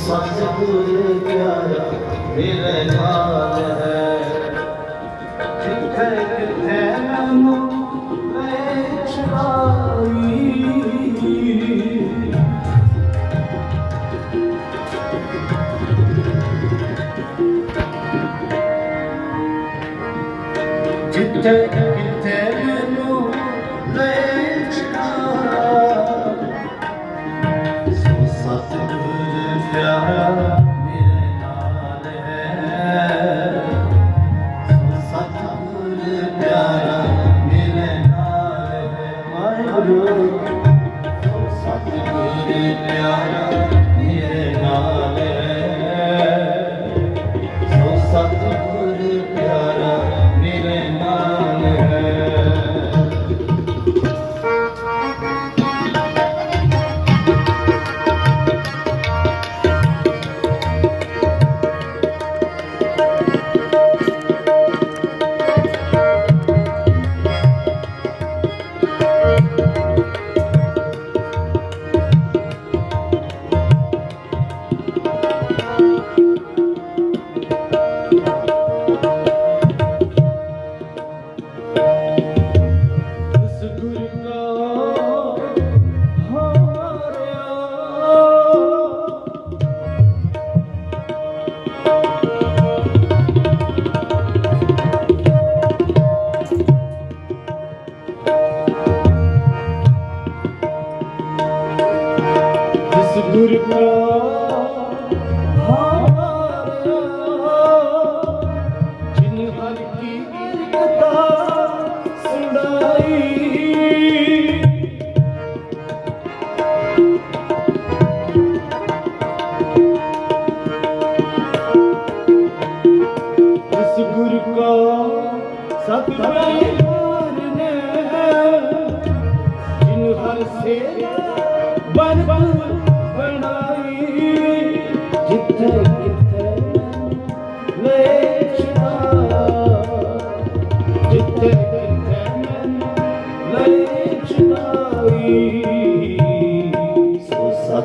ਸਤਿਗੁਰ ਪਿਆਰਾ ਮੇਰੇ ਨਾਲ ਹੈ ਕਿੱਥੇ ਕਿੱਥੇ ਮੈਨੂੰ ਲੈ ਛੁਡਾਈ ਜਿੱਥੇ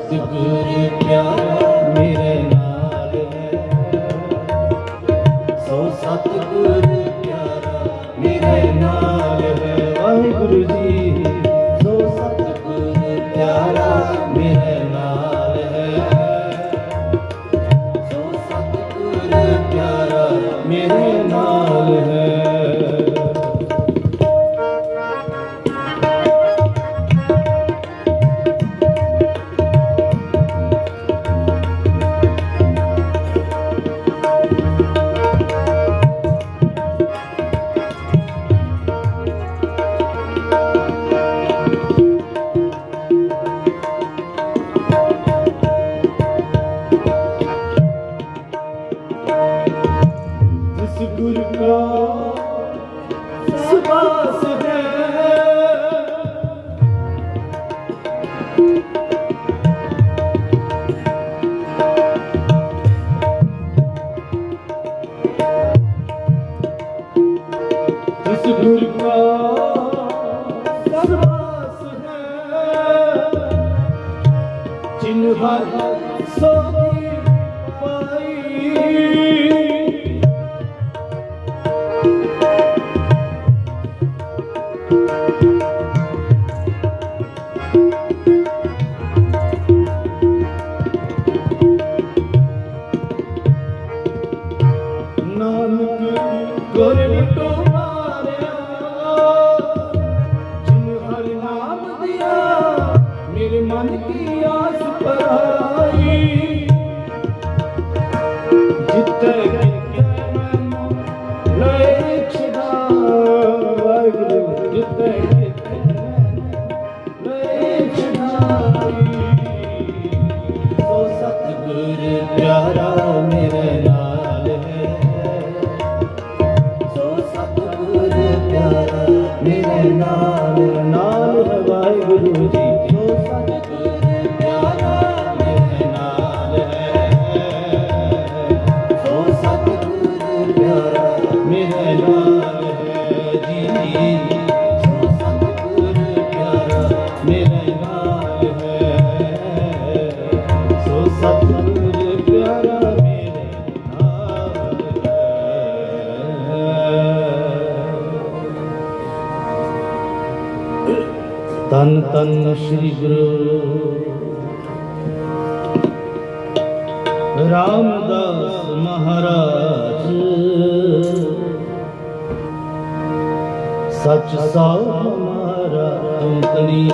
ਸਤਿਗੁਰ ਪਿਆਰਾ। Lord. ਤਨ ਸ੍ਰੀ ਗੁਰੂ ਰਾਮਦਾਸ ਮਹਾਰਾਜ ਸਚ ਸਾਹ ਹਮਾਰਾ ਤੁਮ ਤਣੀ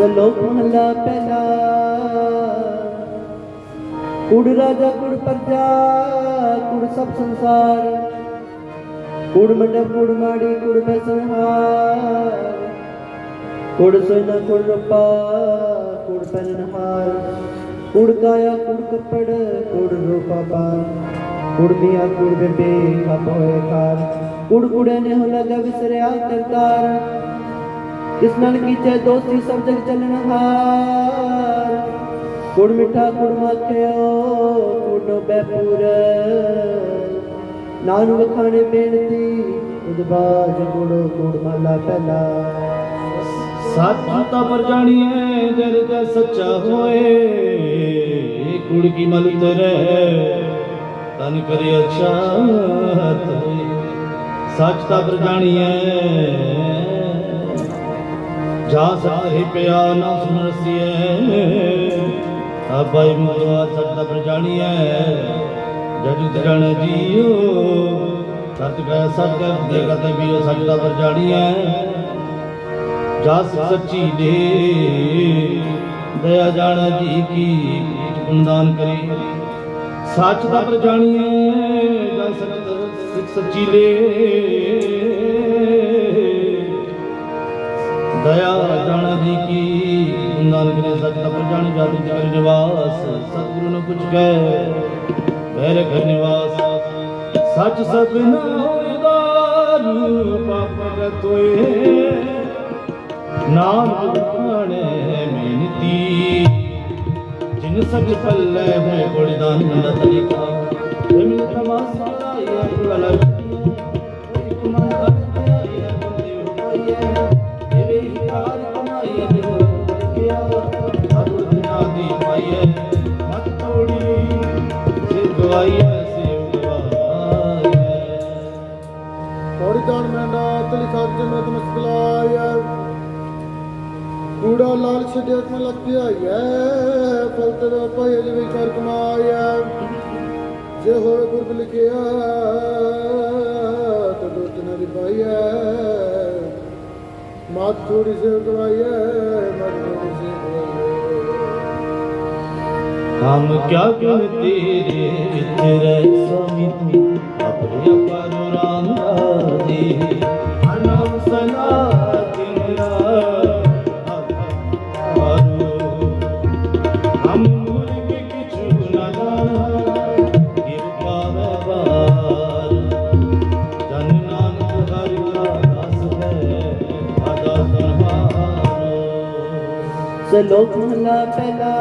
ਸਲੋਕ ਮਹਲਾ ਪਹਿਲਾ। ਕੁੜ ਰਾਜਾ, ਕੁੜ ਪਰਜਾ, ਕੁੜ ਸਭ ਸੰਸਾਰ। ਕੁੜ ਮੰਡਪ ਕੁੜ ਮਾੜੀ, ਕੁੜ ਮੈਂ ਕੁੜ ਸੋਨਾ ਕੁੜ ਰੂਪਾ, ਕੁੜ ਪੈਨਹਾਰ ਕੁੜ ਕਾਇਆ, ਕੁੜ ਕੱਪੜ, ਕੁੜ ਰੂਪਾ ਪਾਰ। ਕੁੜ ਮੀਆਂ, ਕੁੜ ਬੇਬੇ ਖਾਪੋਏ ਖਾਰ ਕੁੜ ਕੁੜੇ ਨੇ ਹੋ ਲਗਾ ਵਿਸਰਿਆ ਕਰਤਾਰ। ਕਿਸ ਨਾਲ ਕੀਚੇ ਦੋਸਤੀ ਸਭ ਜਗ ਚੱਲਣ ਹਾਰ। ਕੁੜ ਮਿੱਠਾ ਕੁੜ ਮਾਖਿਓ ਕੁੜੋ ਬੈਪੂਰ। ਨਾਨੂ ਵਖਾਣੇ ਬੇਨਤੀ ਉਦਬਾਜ ਕੁੜੋ ਕੁੜ ਮਹਲਾ ਪਹਿਲਾ। ਸਤ ਪਰ ਜਾਣੀਏ ਜਰ ਜੈ ਸੱਚਾ ਹੋਏ ਕੁੜ ਕੀ ਮਲ ਤਰੇ ਤਨ ਕਰੇ ਅੱਛਾ ਸੱਚ ਤਾਂ ਪਰ ਜਾਣੀਏ ਜਾ ਸਾਰੇ ਨਾ ਸੁਣ ਰਸੀਏ। ਆਬਾਈ ਮੁਰਵਾ ਸੱਚ ਤਾਂ ਜਦ ਜਣ ਜੀਓ, ਸਤ ਕੈ ਸਤ ਦੇ ਕਤੇ ਵੀ ਸੱਚ ਤਾਂ ਜਸ ਸੱਚੀ ਦੇ ਦਇਆ ਜਾਣ ਜੀ ਕੀ ਗੁਣਦਾਨ ਕਰੇ। ਸੱਚ ਦਾ ਪਰ ਜਾਣੀਏ ਜਸ ਸੱਚੀ ਲੈ ਦਇਆ ਜਾਣ ਜੀ ਕੀ? ਗੁਣਦਾਨ ਕਰੇ ਸੱਚ ਦਾ ਪਰ ਜਾਣੀ ਜਾਦੂ ਤੇ ਕਰੇ ਨਿਵਾਸ, ਸਤਿਗੁਰੂ ਨੂੰ ਪੁੱਛ ਗਏ ਬਹਿਰ ਘਰ ਨਿਵਾਸ। ਸੱਚ ਸਭਨਾ ਹੋਇਦਾਰ ਪਾਪ ਗਤੋਏ ਨਾਨਕ ਖਾਣੇ ਮਿਹਨਤੀ, ਜਿਨ ਸਭ ਪੱਲੇ ਹੋਏ ਕੋੜੀ ਦਾਨ ਮੰਦਾ ਤਰੀਕਾ ਕਾਲ ਛੱਡਿਆ ਮੈਂ ਲੱਗ ਆਇਆ ਫਲ ਤੇਰਾ ਪਾਇ ਅਜ ਵੀ ਕਰ ਕਮਾਇਆ ਜੇ ਹੋਰ ਗੁਰਬ ਲਿਖਿਆ ਤੇ ਦੁੱਤ ਨਾ ਰਿਪਾਇਆ ਮਾਤ ਥੋੜੀ ਸੇ ਕਵਾਇਆ ਮਨ ਥੋੜੀ ਸੇ ਹਮ ਕਿਆ ਗੁਣ ਤੇਰੇ ਵਿੱਚ ਰਹਿ, ਸੋਮੀ ਆਪਣੇ ਅਪਰ ਰਾਮ ਰਾਜੇ। ਸਲੋਕ ਮਹਲਾ ਪਹਿਲਾ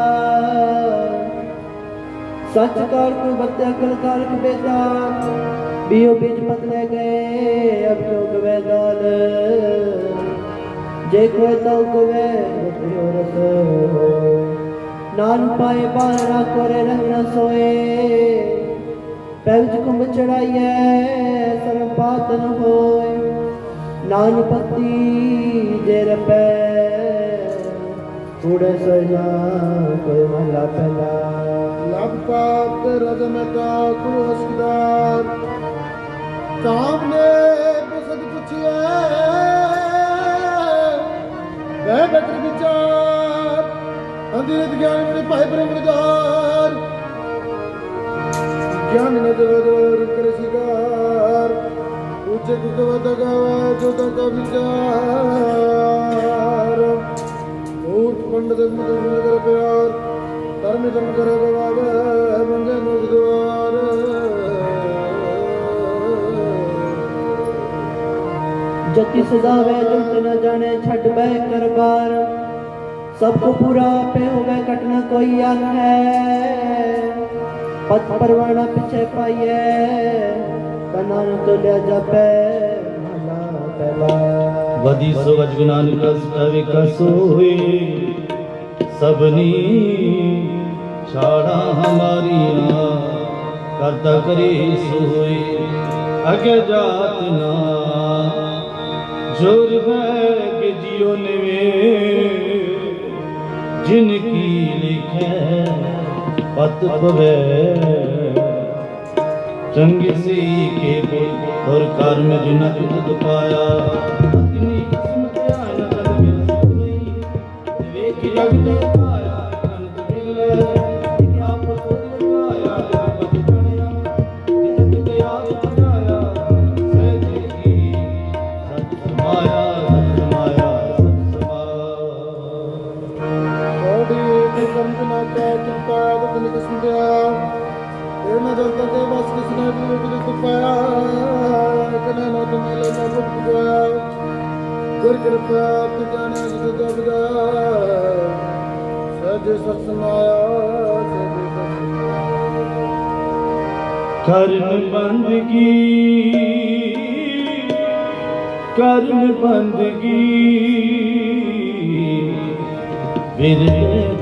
ਸੱਚ ਕਾਰ ਕੋ ਬਤਿਆ ਕਲ ਕਾਲਕ ਬੇਦਾ ਬਿਓ ਬੀਜ ਪਤਲੇ ਗਏ ਅਬ ਜੋ ਗਵੇ ਦਾਲ ਜੇ ਕੋਈ ਤਉ ਗਵੇ ਰਤਿਓ ਰਸ ਨਾਨ ਪਾਏ ਬਾਰਾ ਕੋਰੇ ਰਹਿਣਾ ਸੋਏ। ਪੈਜ ਕੁੰਭ ਚੜਾਈਐ ਸਰਮ ਪਾਤ ਨ ਹੋਏ। ਨਾਨ ਪਤੀ ਜੇ ਰਪੈ ਥੋੜੇ ਸਜਾ ਕੋਈ ਮਹਲਾ ਪਹਿਲਾ ਲਬ ਪਾਪ ਰਦ ਮਤਾ ਕੁ ਹਸਦਾਰ ਕਾਮ ਨੇ ਬਸਦ ਪੁੱਛਿਆ ਵੈ ਬਕਰ ਵਿਚਾਰ। ਅੰਧਿਰ ਗਿਆਨ ਮੇਰੇ ਭਾਈ ਬ੍ਰਹਮਦਾਰ ਗਿਆਨ ਨ ਦਵਦਰ ਕਰ ਸਿਗਾਰ ਉੱਚੇ ਕੁਕਵ ਦਗਾਵਾ ਜੋ ਦਗਾ ਵਿਚਾਰ। ਪੰਡਤ ਮੁਦਿ ਕਰ ਪਿਆਰ ਧਰਮ ਧਰਮ ਕਰ ਗਵਾਵੇ ਬੰਦੇ ਮੁਖ ਦਵਾਰ ਜਤੀ ਸਦਾ ਵੇ ਜੁਟ ਨ ਜਾਣੇ ਛੱਡ ਬੈ ਕਰਬਾਰ। ਸਭ ਕੋ ਪੂਰਾ ਪੇ ਹੋਵੇ ਕਟਨਾ ਕੋਈ ਆਖੈ ਪਤ ਪਰਵਾਣਾ ਪਿਛੇ ਪਾਈਐ ਕਨਾਂ ਤੋਂ ਲਿਆ ਜਾਪੈ ਵਦੀ ਸੋ ਵਜ ਕਸ ਅਵਿ ਸਭਨੀ ਛਾੜਾ ਹਮਾਰੀਆਂ, ਕਰਤਾ ਕਰੀ ਸੋਈ ਅਗੇ ਜਾਤ ਨਾ। ਜੁਰ ਬੈ ਕੇ ਜਿਉ ਨਵੇਂ, ਜਿਨ ਕੀ ਲਿਖੈ ਪਤ ਪਵੇ। ਚੰਗੀ ਸੀ ਕੇ ਤੁਰ ਕਰਮ ਜਿਨਤ ਪਾਇਆ।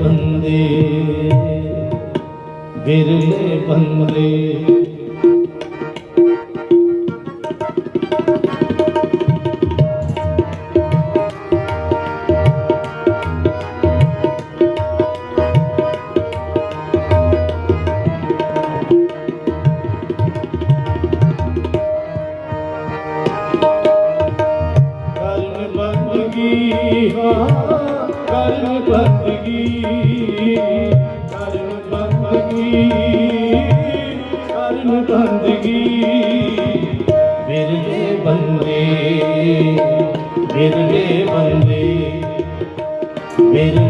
ਬੰਦੇ ਵਿਰਲੇ ਬੰਦੇ। मेरी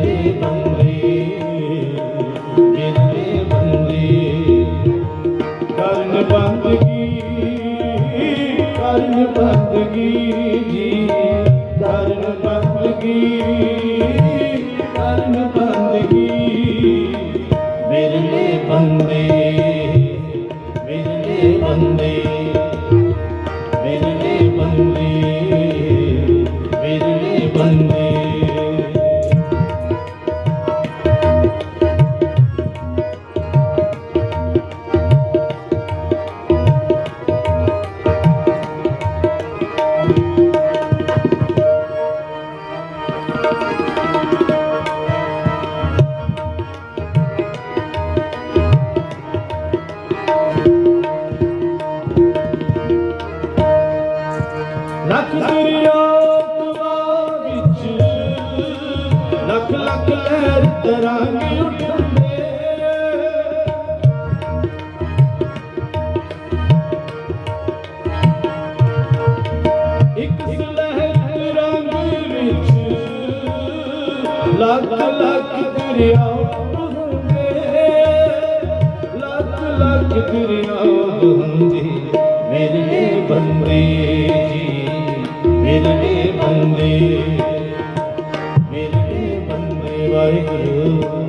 ਵਾਹਿਗੁਰੂ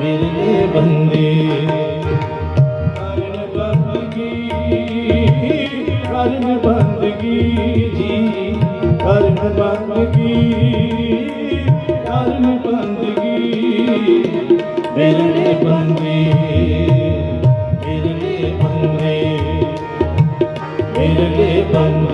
ਮੇਰੇ ਬੰਦੇ ਹਰਨ ਬੰਦਗੀ ਹਰਨ ਬੰਦਗੀ ਜੀ ਹਰਨ ਬੰਦਗੀ ਹਰਨ ਬੰਦਗੀ ਮੇਰੇ ਬੰਦੇ ਮੇਰੇ ਬੰਦੇ ਮੇਰੇ ਬੰਦੇ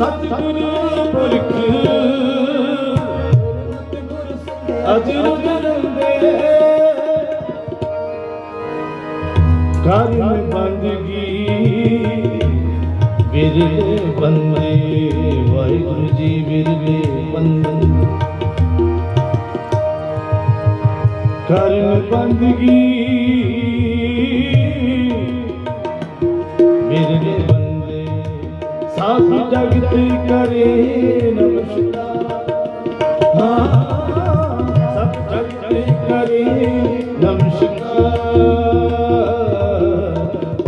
ਸਤਿਗੁਰੂ ਪੁਰਖ ਅਜਰ ਦਰੰਦੇ ਕਰਨ ਬੰਦਗੀ ਵਿਰਲੇ ਬੰਦੇ ਵਾਹਿਗੁਰੂ ਜੀ ਵਿਰਲੇ ਬੰਦੇ। ਕਰਨ ਬੰਦਗੀ ਜਗਤ ਕਰੇ ਨਮਸਕਾਰ। ਹਾਂ ਸਭ ਜਗਤ ਕਰੇ ਨਮਸਕਾਰ।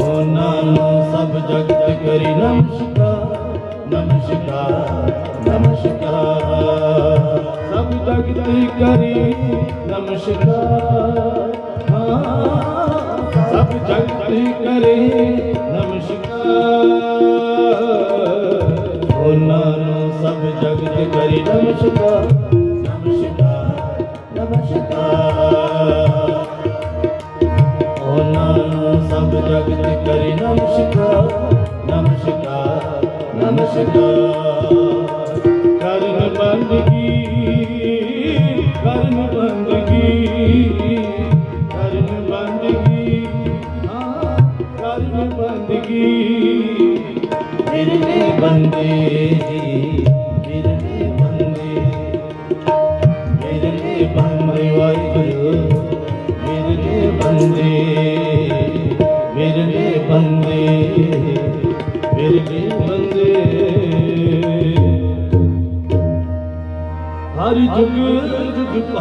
ਉਹਨਾਂ ਨੂੰ ਸਭ ਜਗਤ ਕਰੇ ਨਮਸਕਾਰ। ਨਮਸਕਾਰ ਨਮਸਕਾਰ। ਸਭ ਜਗਤ ਕਰੇ ਨਮਸਕਾਰ। ਹਾਂ, ਸਭ ਜਗਤ ਕਰੇ ਜਗਤ ਕਰੇ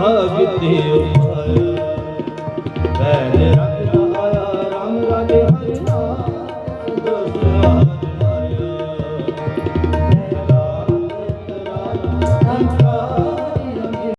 ਹਰ